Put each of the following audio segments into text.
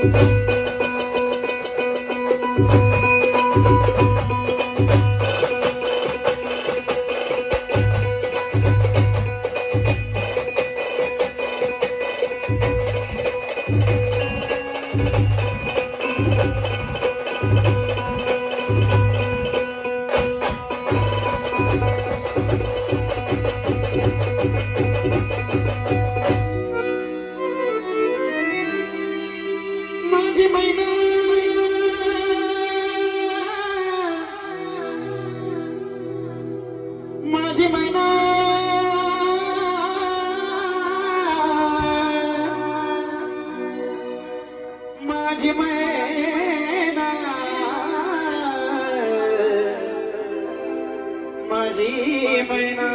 Thank you. माझी मैना माझी मैना माझी मैना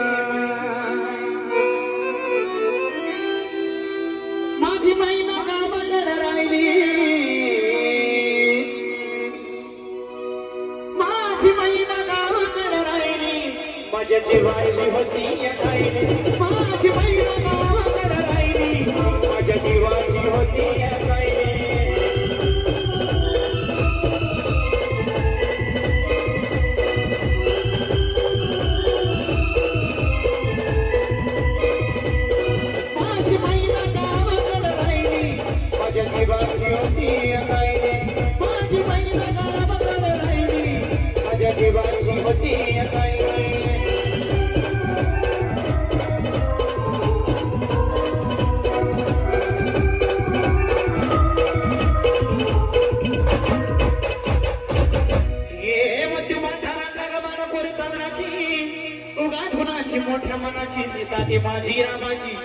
माझी मैना गावाकडे राहिली. माझी मैना माझ्या जीवाची होती माझी मैना गावाकडे राहिली. माझ्या जीवाची होती माझी मैना गावाकडे राहिली. माझ्या जीवाची होती माझी गावाकडे राहिली. माझ्या जीवाची होती चांदराची मोठ्या मनाची सीता ती माझी रामाची.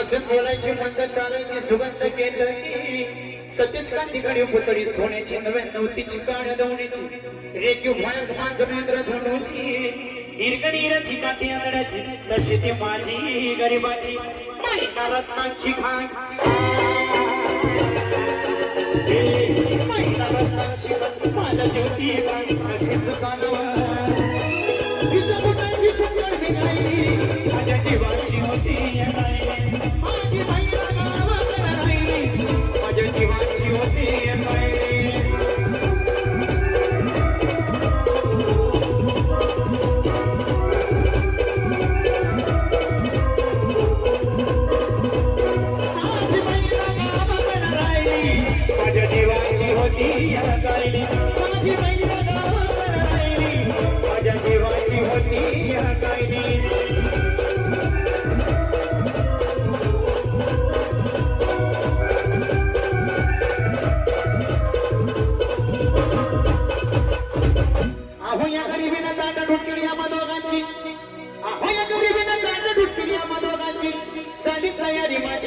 असं बोलायची मंद चालायची सुगंध केलं की सत्यच घडी पुतळी सोन्याची नव्या नवतीची काळ दवण्याची रेखीव भयान मांजमेंद्र धनुची हिरकणीराची काठी आंधळ्याची तशी ती माझी गरिबाची. महिना रत्नांची खाण महिना रत्नांची माझ्या ज्योती राणी सुखानवर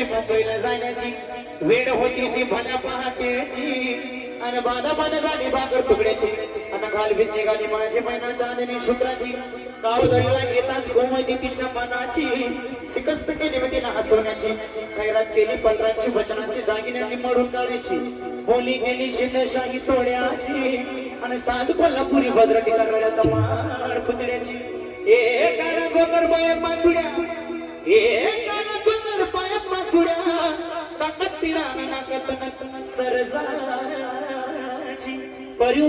मुंबईला जाण्याची. वेळ होती ती भल्या पहाटेची. आणि बाधा बाधा झाली भाकर तुकड्याची. काल घालवीत निघाली माझे महिना चांदणी शुक्राची गावदरीला येताच गोमती तिच्या मनाची. सिकस्त केली मी तिनं हसवण्याची. खैरात केली पत्रांची वचनांची. दागिन्यांनी मरून काढायची. बोली गेली शिंदशाही तोड्याची. आणि साज कोल्हापुरी बजरटी करण्यात मार पुतळ्याची. ए काना गोकर पायात मासुड्या. ए काना गोकर पायात मासुड्या. ताकद तिला नाकात सरसाची परिव